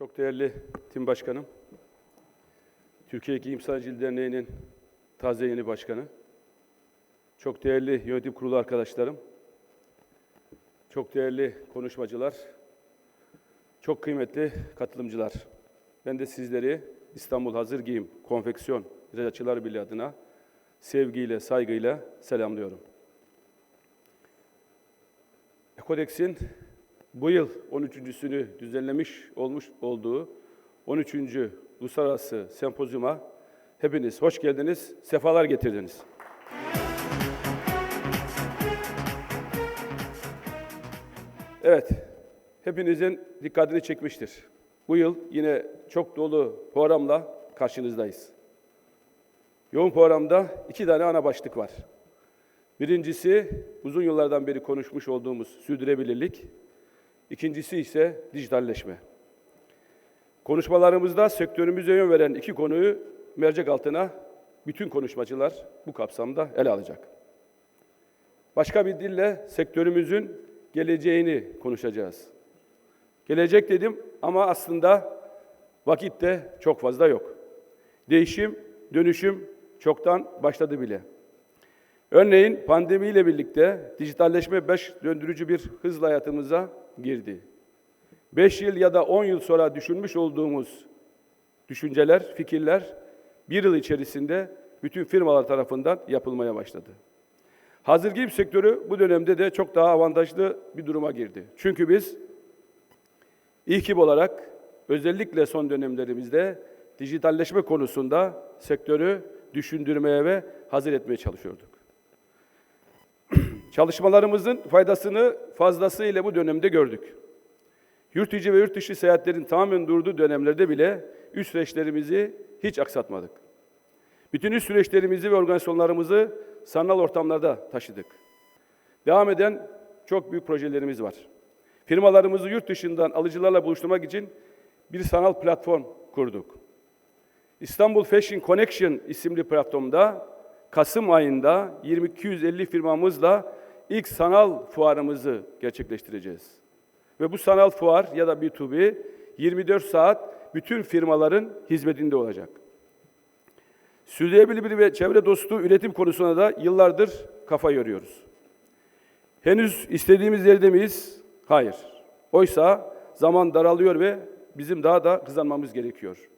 Çok değerli tim başkanım, Türkiye Giyim Sanatçıları Derneği'nin taze yeni başkanı, çok değerli yönetim kurulu arkadaşlarım, çok değerli konuşmacılar, çok kıymetli katılımcılar. Ben de sizleri İstanbul Hazır Giyim Konfeksiyon İhracatçılar Birliği adına sevgiyle, saygıyla selamlıyorum. Ekodex'in bu yıl 13.sünü düzenlemiş olmuş olduğu 13. Uluslararası Sempozyuma hepiniz hoş geldiniz, sefalar getirdiniz. Evet, hepinizin dikkatini çekmiştir. Bu yıl yine çok dolu programla karşınızdayız. Yoğun programda iki tane ana başlık var. Birincisi uzun yıllardan beri konuşmuş olduğumuz sürdürülebilirlik. İkincisi ise dijitalleşme. Konuşmalarımızda sektörümüze yön veren iki konuyu mercek altına bütün konuşmacılar bu kapsamda ele alacak. Başka bir dille sektörümüzün geleceğini konuşacağız. Gelecek dedim ama aslında vakit de çok fazla yok. Değişim, dönüşüm çoktan başladı bile. Örneğin pandemiyle birlikte dijitalleşme beş döndürücü bir hızla hayatımıza girdi. 5 yıl ya da 10 yıl sonra düşünmüş olduğumuz düşünceler, fikirler bir yıl içerisinde bütün firmalar tarafından yapılmaya başladı. Hazır giyim sektörü bu dönemde de çok daha avantajlı bir duruma girdi. Çünkü biz İKİB olarak özellikle son dönemlerimizde dijitalleşme konusunda sektörü düşündürmeye ve hazır etmeye çalışıyorduk. Çalışmalarımızın faydasını fazlasıyla bu dönemde gördük. Yurt içi ve yurt dışı seyahatlerin tamamen durduğu dönemlerde bile üst süreçlerimizi hiç aksatmadık. Bütün üst süreçlerimizi ve organizasyonlarımızı sanal ortamlarda taşıdık. Devam eden çok büyük projelerimiz var. Firmalarımızı yurt dışından alıcılarla buluşturmak için bir sanal platform kurduk. İstanbul Fashion Connection isimli platformda Kasım ayında 2250 firmamızla ilk sanal fuarımızı gerçekleştireceğiz. Ve bu sanal fuar ya da B2B 24 saat bütün firmaların hizmetinde olacak. Sürdürülebilir ve çevre dostu üretim konusuna da yıllardır kafa yoruyoruz. Henüz istediğimiz yerde miyiz? Hayır. Oysa zaman daralıyor ve bizim daha da kazanmamız gerekiyor.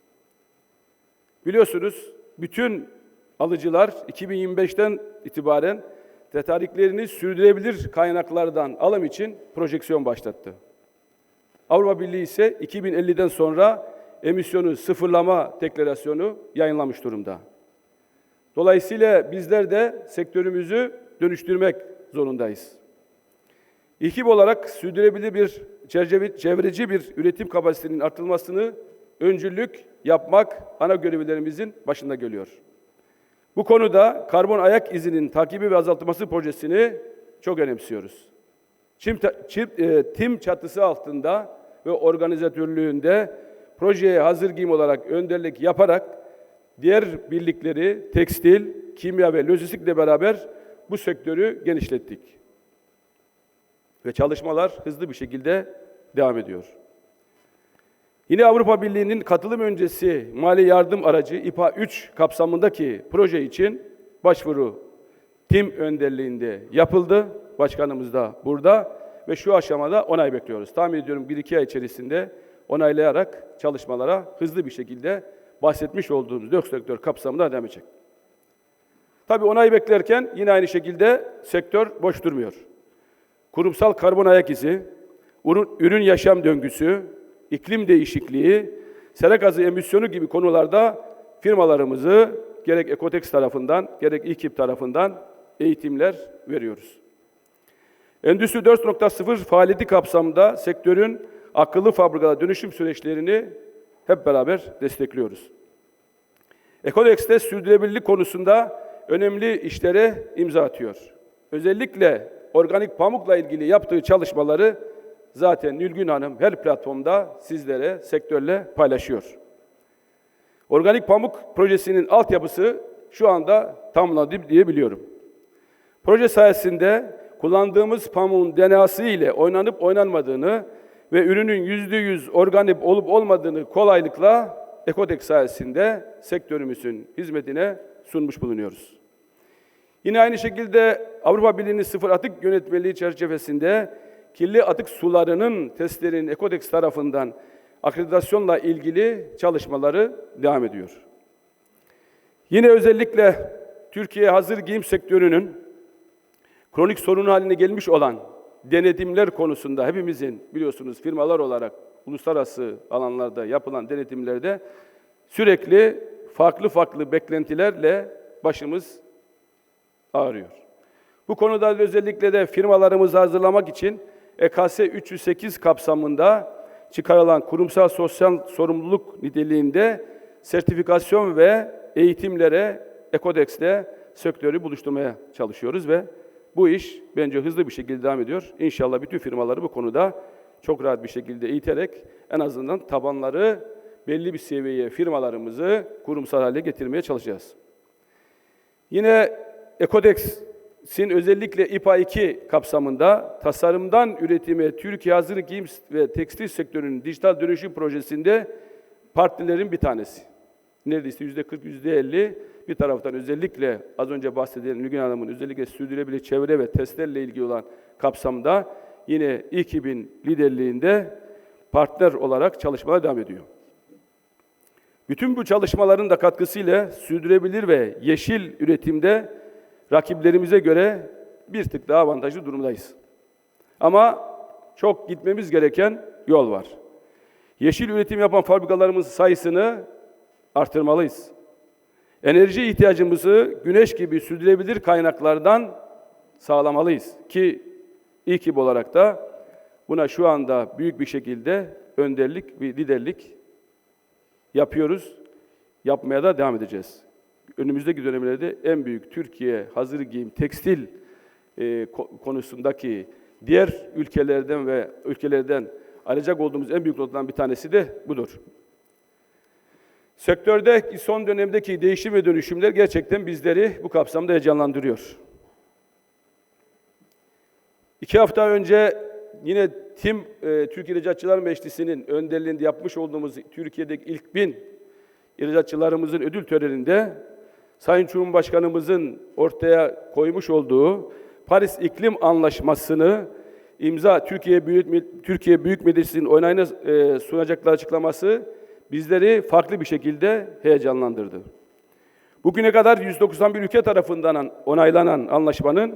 Biliyorsunuz bütün alıcılar 2025'ten itibaren tedariklerini sürdürülebilir kaynaklardan alım için projeksiyon başlattı. Avrupa Birliği ise 2050'den sonra emisyonu sıfırlama deklarasyonu yayınlamış durumda. Dolayısıyla bizler de sektörümüzü dönüştürmek zorundayız. İKİB olarak sürdürülebilir bir çevreci bir üretim kapasitenin artırılmasını öncülük yapmak ana görevlerimizin başında geliyor. Bu konuda karbon ayak izinin takibi ve azaltılması projesini çok önemsiyoruz. Çim, çim, e, tim çatısı altında ve organizatörlüğünde projeye hazır giyim olarak önderlik yaparak diğer birlikleri tekstil, kimya ve lojistikle beraber bu sektörü genişlettik. Ve çalışmalar hızlı bir şekilde devam ediyor. Yine Avrupa Birliği'nin katılım öncesi mali yardım aracı İPA 3 kapsamındaki proje için başvuru tim önderliğinde yapıldı. Başkanımız da burada ve şu aşamada onay bekliyoruz. Tahmin ediyorum 1-2 ay içerisinde onaylayarak çalışmalara hızlı bir şekilde bahsetmiş olduğumuz dört sektör kapsamında devam edecek. Tabii onay beklerken yine aynı şekilde sektör boş durmuyor. Kurumsal karbon ayak izi, ürün yaşam döngüsü, iklim değişikliği, sera gazı emisyonu gibi konularda firmalarımızı gerek Ekotex tarafından gerek İKİP tarafından eğitimler veriyoruz. Endüstri 4.0 faaliyeti kapsamında sektörün akıllı fabrikada dönüşüm süreçlerini hep beraber destekliyoruz. Ekodex'te sürdürülebilirlik konusunda önemli işlere imza atıyor. Özellikle organik pamukla ilgili yaptığı çalışmaları zaten Nülgün Hanım her platformda sizlere, sektörle paylaşıyor. Organik pamuk projesinin altyapısı şu anda tamamlandı diyebiliyorum. Proje sayesinde kullandığımız pamuğun DNA'sı ile oynanıp oynanmadığını ve ürünün yüzde yüz organik olup olmadığını kolaylıkla Ekotek sayesinde sektörümüzün hizmetine sunmuş bulunuyoruz. Yine aynı şekilde Avrupa Birliği'nin sıfır atık yönetmeliği çerçevesinde kirli atık sularının testlerinin Ekodex tarafından akreditasyonla ilgili çalışmaları devam ediyor. Yine özellikle Türkiye hazır giyim sektörünün kronik sorun haline gelmiş olan denetimler konusunda hepimizin biliyorsunuz firmalar olarak uluslararası alanlarda yapılan denetimlerde sürekli farklı farklı beklentilerle başımız ağrıyor. Bu konuda özellikle de firmalarımızı hazırlamak için EKS 308 kapsamında çıkarılan kurumsal sosyal sorumluluk niteliğinde sertifikasyon ve eğitimlere Ekodex'le sektörü buluşturmaya çalışıyoruz ve bu iş bence hızlı bir şekilde devam ediyor. İnşallah bütün firmaları bu konuda çok rahat bir şekilde eğiterek en azından tabanları belli bir seviyeye firmalarımızı kurumsal hale getirmeye çalışacağız. Yine Ekodex'in özellikle İPA 2 kapsamında tasarımdan üretime Türkiye hazır giyim ve tekstil sektörünün dijital dönüşüm projesinde partilerin bir tanesi. Neredeyse yüzde 40, yüzde 50 bir taraftan özellikle az önce bahsedilen Nügün Hanım'ın özellikle sürdürülebilir çevre ve testlerle ilgili olan kapsamda yine 2000 liderliğinde partner olarak çalışmalar devam ediyor. Bütün bu çalışmaların da katkısıyla sürdürülebilir ve yeşil üretimde rakiplerimize göre bir tık daha avantajlı durumdayız. Ama çok gitmemiz gereken yol var. Yeşil üretim yapan fabrikalarımızın sayısını artırmalıyız. Enerji ihtiyacımızı güneş gibi sürdürülebilir kaynaklardan sağlamalıyız ki İKİB olarak da buna şu anda büyük bir şekilde önderlik ve liderlik yapıyoruz. Yapmaya da devam edeceğiz. Önümüzdeki dönemlerde en büyük Türkiye hazır giyim tekstil e, ko- konusundaki diğer ülkelerden ve ülkelerden alacak olduğumuz en büyük notlardan bir tanesi de budur. Sektörde son dönemdeki değişim ve dönüşümler gerçekten bizleri bu kapsamda heyecanlandırıyor. İki hafta önce yine TİM, e, Türkiye İhracatçılar Meclisi'nin önderliğinde yapmış olduğumuz Türkiye'deki ilk bin ihracatçılarımızın ödül töreninde Sayın Cumhurbaşkanımızın ortaya koymuş olduğu Paris İklim Anlaşması'nı imza Türkiye Büyük, Türkiye Büyük Meclisi'nin onayına e, sunacakları açıklaması bizleri farklı bir şekilde heyecanlandırdı. Bugüne kadar 191 ülke tarafından onaylanan anlaşmanın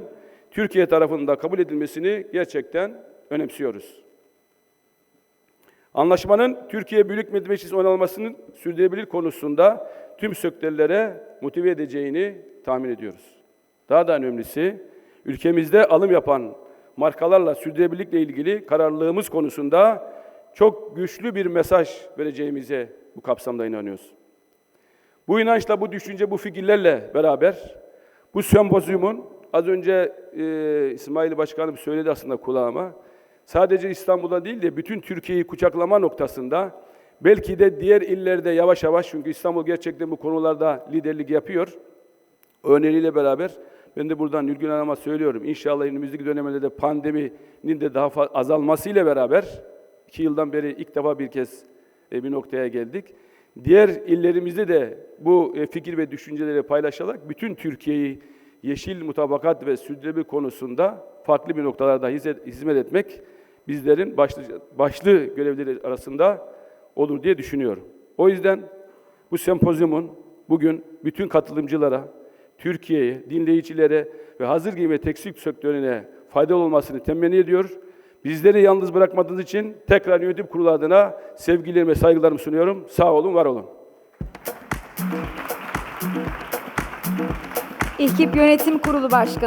Türkiye tarafında kabul edilmesini gerçekten önemsiyoruz. Anlaşmanın Türkiye Büyük Millet Meclisi onaylamasının sürdürülebilir konusunda tüm sektörlere motive edeceğini tahmin ediyoruz. Daha da önemlisi ülkemizde alım yapan markalarla sürdürülebilirlikle ilgili kararlılığımız konusunda çok güçlü bir mesaj vereceğimize bu kapsamda inanıyoruz. Bu inançla, bu düşünce, bu fikirlerle beraber bu sempozyumun az önce e, İsmail Başkanım söyledi aslında kulağıma. Sadece İstanbul'da değil de bütün Türkiye'yi kucaklama noktasında belki de diğer illerde yavaş yavaş çünkü İstanbul gerçekten bu konularda liderlik yapıyor. Öneriyle beraber ben de buradan Nilgün Hanım'a söylüyorum. İnşallah önümüzdeki dönemde de pandeminin de daha azalmasıyla beraber iki yıldan beri ilk defa bir kez e, bir noktaya geldik. Diğer illerimizde de bu e, fikir ve düşünceleri paylaşarak bütün Türkiye'yi yeşil mutabakat ve sürdürülebilir konusunda farklı bir noktalarda hizmet etmek bizlerin başlı, başlı görevleri arasında olur diye düşünüyorum. O yüzden bu sempozyumun bugün bütün katılımcılara, Türkiye'ye, dinleyicilere ve hazır giyim tekstil sektörüne faydalı olmasını temenni ediyor. Bizleri yalnız bırakmadığınız için tekrar yönetim kurulu adına sevgilerimi saygılarımı sunuyorum. Sağ olun, var olun. İKİP Yönetim Kurulu Başkanı